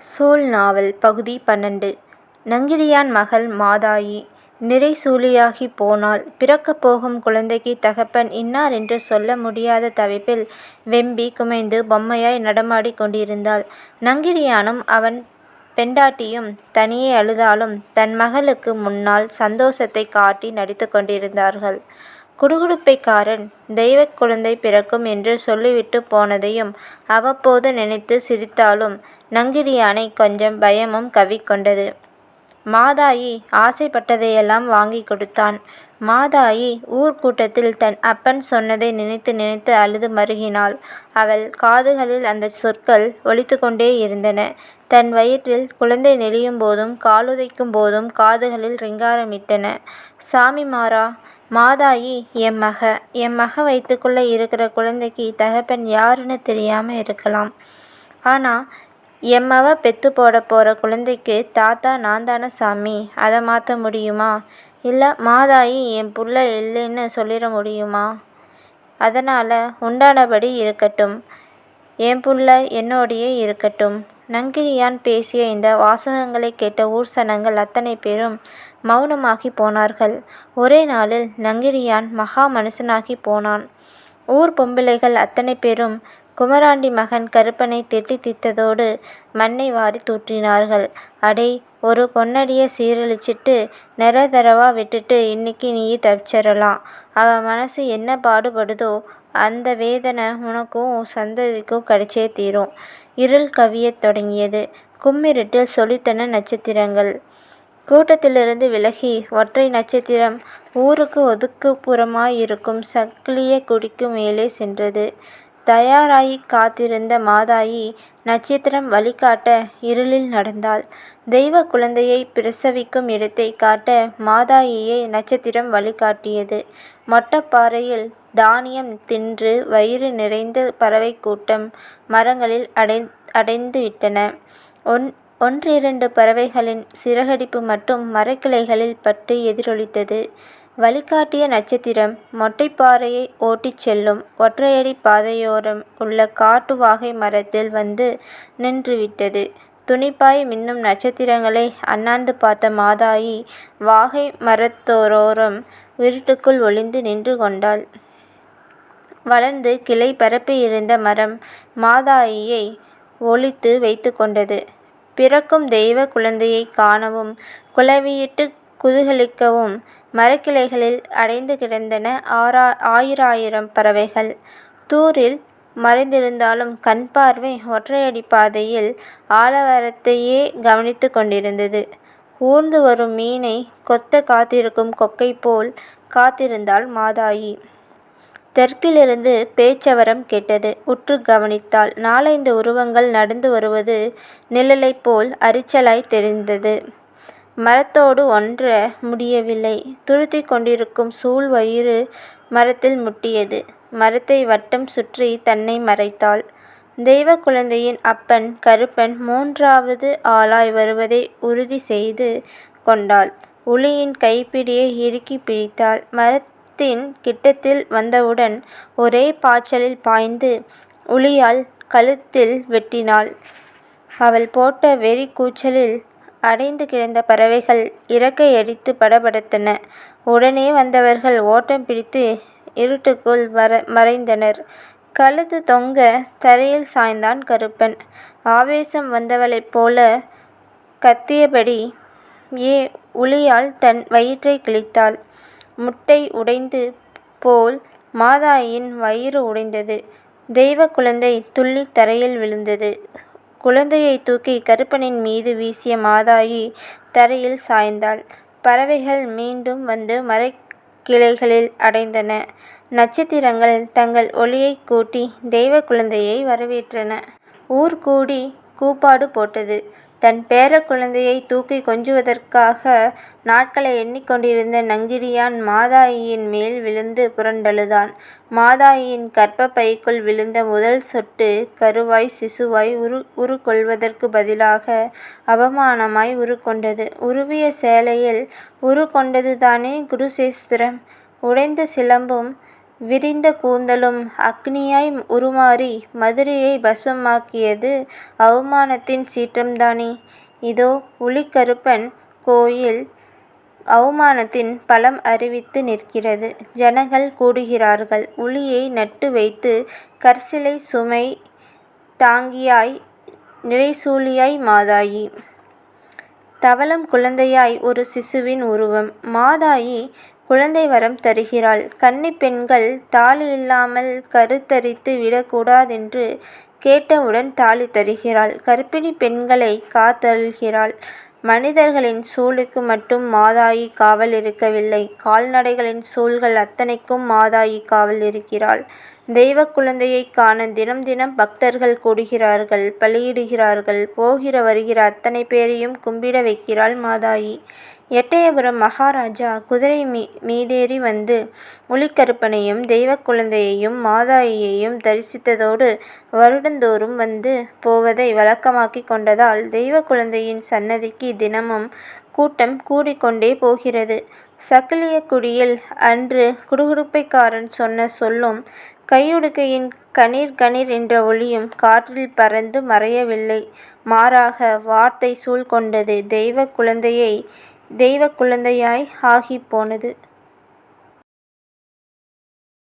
Soul நாவல் பகுதி பன்னெண்டு நங்கிரியான் மகள் மாதாயி நிறைசூலியாகிப் போனால் பிறக்கப் போகும் குழந்தைக்கு தகப்பன் இன்னார் என்று சொல்ல முடியாத தவிப்பில் வெம்பி குமைந்து பொம்மையாய் நடமாடி கொண்டிருந்தாள். நங்கிரியானும் அவன் பெண்டாட்டியும் தனியே அழுதாலும் தன் மகளுக்கு முன்னால் சந்தோஷத்தை காட்டி நடித்துக் கொண்டிருந்தார்கள். குடுகுடுப்பைக்காரன் தெய்வக் குழந்தை பிறக்கும் என்று சொல்லிவிட்டுப் போனதையும் அவ்வப்போது நினைத்து சிரித்தாலும் நங்கிரியானைக் கொஞ்சம் பயமும் கவ்விக்கொண்டது. மாதாயி ஆசைப்பட்டதையெல்லாம் வாங்கிக் கொடுத்தான். மாதாயி ஊர்க் கூட்டத்தில் தன் அப்பன் சொன்னதை நினைத்து நினைத்து அழுது மருகினாள். அவள் காதுகளில் அந்தச் சொற்கள் ஒலித்துக் கொண்டேயிருந்தன. தன் வயிற்றில் குழந்தை நெளியும்போதும் காலுதைக்கும் போதும் காதுகளில் ரிங்காரமிட்டன. சாமிமாரா. மாதாயி என் மக. என் மக வயிற்றுக்குள்ளே இருக்கிற குழந்தைக்கு தகப்பன் யாருன்னு தெரியாமல் இருக்கலாம். ஆனா எம்மவ பெத்து போடப் போகிற குழந்தைக்கு தாத்தா நான் தானே சாமி. அதை மாற்ற முடியுமா? இல்லை மாதாயி என் புள்ள இல்லைன்னு சொல்லிட முடியுமா? அதனால் உண்டானபடி இருக்கட்டும். என் புள்ள என்னோடையே இருக்கட்டும். நங்கிரியான் பேசிய இந்த வாசகங்களைக் கேட்ட ஊர் சனங்கள் அத்தனை பேரும் மௌனமாகிப் போனார்கள். ஒரே நாளில் நங்கிரியான் மகா மனுஷனாகிப் போனான். ஊர்ப் பொம்பிளைகள் அத்தனை பேரும் குமராண்டி மகன் கருப்பனைத் திட்டித் தீர்த்ததோடு மண்ணை வாரித் தூற்றினார்கள். அடேய் ஒரு பொன்னடிய சீரழிச்சிட்டு நெரதெரவா விட்டுட்டு இன்னிக்கு நீயி தப்பிச்சிரலாம். அவ மனசு என்ன பாடுபடுதோ அந்த வேதனை உனக்கும் உன் சந்ததிக்கும் கிடைச்சே தீரும். இருள் கவியத் தொடங்கியது. கும்மிருட்டில் சொலித்தன நட்சத்திரங்கள். கூட்டத்திலிருந்து விலகி ஒற்றை நட்சத்திரம் ஊருக்கு ஒதுக்குப்புறமாயிருக்கும் சக்கிலியக் குடிக்கு மேலே சென்றது. தயாராகி காத்திருந்த மாதாயி நட்சத்திரம் வழிகாட்ட இருளில் நடந்தாள். தெய்வ குழந்தையை பிரசவிக்கும் இடத்தை காட்ட மாதாயியை நட்சத்திரம் வழிகாட்டியது. மொட்டப்பாறையில் தானியம் தின்று வயிறு நிறைந்த பறவைக் கூட்டம் மரங்களில் அடைந்துவிட்டன. ஒன்றிரண்டு பறவைகளின் சிறகடிப்பு மட்டும் மரக்கிளைகளில் பட்டு எதிரொலித்தது. வழிகாட்டிய நட்சத்திரம் மொட்டைப்பாறையை ஓட்டிச் செல்லும் ஒற்றையடிப் பாதையோரம் உள்ள காட்டு வாகை மரத்தில் வந்து நின்றுவிட்டது. துணிப்பாய் மின்னும் நட்சத்திரங்களை அண்ணாந்து பார்த்த மாதாயி வாகை மரத்தோரோரம் இருட்டுக்குள் ஒளிந்து நின்று கொண்டாள். வளர்ந்து கிளை பரப்பியிருந்த மரம் மாதாயியை ஒளித்து வைத்துக்கொண்டது பிறக்கும் தெய்வ குழந்தையைக் காணவும் குளவியிட்டுக் குதூகலிக்கவும் மரக்கிளைகளில் அடைந்து கிடந்தன ஆயிராயிரம் பறவைகள். தூரில் மறைந்திருந்தாலும் கண்பார்வை ஒற்றையடிப் பாதையில் ஆலமரத்தையே கவனித்துக் கொண்டிருந்தது. ஊர்ந்து வரும் மீனைக் கொத்தக் காத்திருக்கும் கொக்கைப்போல் காத்திருந்தாள் மாதாயி. தெற்கிலிருந்து பேச்சவரம் கேட்டது. உற்று கவனித்தாள். நாலைந்து உருவங்கள் நடந்து வருவது நிழலைப்போல் அரிச்சலாய்த் தெரிந்தது. மரத்தோடு ஒன்ற முடியவில்லை. துருத்திக் கொண்டிருக்கும் சூல் வயிறு மரத்தில் முட்டியது. மரத்தை வட்டம் சுற்றி தன்னை மறைத்தாள். தெய்வக் குழந்தையின் அப்பன் கருப்பன் மூன்றாவது ஆளாய் வருவதை உறுதி செய்து கொண்டாள். உளியின் கைப்பிடியை இறுக்கிப் பிடித்தாள். மரத்தின் கிட்டத்தில் வந்தவுடன் ஒரே பாய்ச்சலில் பாய்ந்து உளியால் கழுத்தில் வெட்டினாள். அவள் போட்ட வெறி கூச்சலில் அடைந்து கிடந்த பறவைகள் இறக்கையடித்துப் படபடத்தன. உடனே வந்தவர்கள் ஓட்டம் பிடித்து இருட்டுக்குள் மறைந்தனர். கழுத்து தொங்க தரையில் சாய்ந்தான் கருப்பன். ஆவேசம் வந்தவளைப் போலக் கத்தியபடியே உளியால் தன் வயிற்றைக் கிழித்தாள். முட்டை உடைந்து போல் மாதாயின் வயிறு உடைந்தது. தெய்வ குழந்தை துள்ளித் தரையில் விழுந்தது. குழந்தையை தூக்கி கருப்பனின் மீது வீசிய மாதாயி தரையில் சாய்ந்தாள். பறவைகள் மீண்டும் வந்து மரக்கிளைகளில் அடைந்தன. நட்சத்திரங்கள் தங்கள் ஒலியைக் கூட்டி தெய்வ குழந்தையை வரவேற்றன. ஊர் கூடி கூப்பாடு போட்டது. தன் பேரக் குழந்தையை தூக்கிக் கொஞ்சுவதற்காக நாட்களை எண்ணிக் கொண்டிருந்த நங்கிரியான் மாதாயியின் மேல் விழுந்து புரண்டழுதான். மாதாயியின் கர்ப்பப் பைக்குள் விழுந்த முதல் சொட்டு கருவாய் சிசுவாய் உரு உருக்கொள்வதற்குப் பதிலாக அவமானமாய் உருக்கொண்டது. உருவிய சேலையில் உருக்கொண்டதுதானே குருக்ஷேத்திரம். உடைந்த சிலம்பும் விரிந்த கூந்தலும் அக்னியாய் உருமாறி மதுரையை பஸ்மமாக்கியது அவமானத்தின் சீற்றம்தானே. இதோ உளிக்கருப்பன் கோயில் அவமானத்தின் பலம் அறிவித்து நிற்கிறது. ஜனங்கள் கூடுகிறார்கள். உளியை நட்டு வைத்து கற்சிலை சுமை தாங்கியாய் நிறைசூலியாய் மாதாயி. தவழும் குழந்தையாய் ஒரு சிசுவின் உருவம். மாதாயி குழந்தை வரம் தருகிறாள். கன்னிப் பெண்கள் தாலி இல்லாமல் கருத்தரித்து விடக்கூடாதென்று கேட்டவுடன் தாலி தருகிறாள். கர்ப்பிணி பெண்களை காத்தருள்கிறாள். மனிதர்களின் சூலுக்கு மட்டும் மாதாயி காவல் இருக்கவில்லை. கால்நடைகளின் சூல்கள் அத்தனைக்கும் மாதாயி காவல் இருக்கிறாள். தெய்வ குழந்தையைக் காண தினம் தினம் பக்தர்கள் கூடுகிறார்கள் பலியிடுகிறார்கள். போகிற வருகிற அத்தனை பேரையும் கும்பிட வைக்கிறாள் மாதாயி. எட்டயபுரம் மகாராஜா குதிரை மீ மீதேறி வந்து உளிக்கருப்பனையும் தெய்வ குழந்தையையும் மாதாயையும் தரிசித்ததோடு வருடந்தோறும் வந்து போவதை வழக்கமாக்கி கொண்டதால் தெய்வ குழந்தையின் சன்னதிக்கு தினமும் கூட்டம் கூடிக்கொண்டே போகிறது. சக்கிலியக்குடியில் அன்று குடுகுடுப்பைக்காரன் சொன்ன சொல்லும் கையுடுக்கையின் கணீர் கணீர் என்ற ஒலியும் காற்றில் பறந்து மறையவில்லை. மாறாக வார்த்தை சூழ்கொண்டது தெய்வக் குழந்தையை தெய்வக் குழந்தையாய் ஆகிப் போனது.